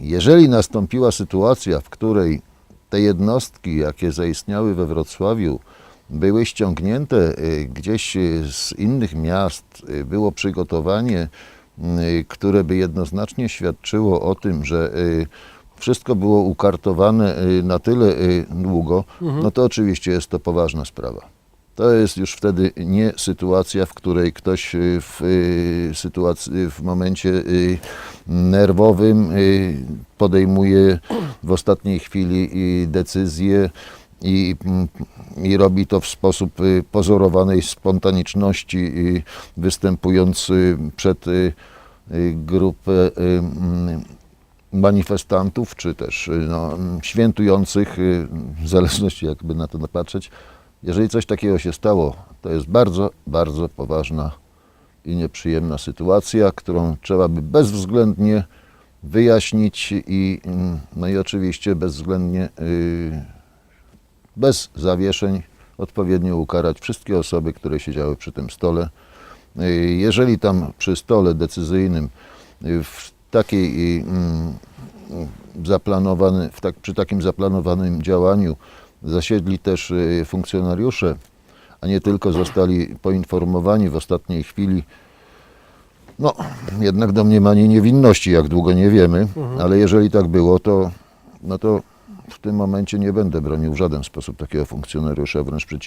jeżeli nastąpiła sytuacja, w której te jednostki, jakie zaistniały we Wrocławiu, były ściągnięte y, gdzieś z innych miast, y, było przygotowanie, y, które by jednoznacznie świadczyło o tym, że wszystko było ukartowane na tyle długo, no to oczywiście jest to poważna sprawa. To jest już wtedy nie sytuacja, w której ktoś y, w y, sytuacji, w momencie y, nerwowym y, podejmuje w ostatniej chwili y, decyzję i, mm, i robi to w sposób y, pozorowanej spontaniczności, y, występując y, przed y, y, grupę y, mm, manifestantów, czy też y, no, świętujących, y, w zależności jakby na to napatrzeć. Jeżeli coś takiego się stało, to jest bardzo, bardzo poważna i nieprzyjemna sytuacja, którą trzeba by bezwzględnie wyjaśnić i, mm, no i oczywiście bezwzględnie, y, bez zawieszeń, odpowiednio ukarać wszystkie osoby, które siedziały przy tym stole. Y, Jeżeli tam przy stole decyzyjnym y, w takiej mm, zaplanowany, w tak, przy takim zaplanowanym działaniu zasiedli też y, funkcjonariusze, a nie tylko zostali poinformowani w ostatniej chwili. No, jednak domniemanie niewinności, jak długo nie wiemy, ale jeżeli tak było, to, no to w tym momencie nie będę bronił w żaden sposób takiego funkcjonariusza, wręcz przeciwnie.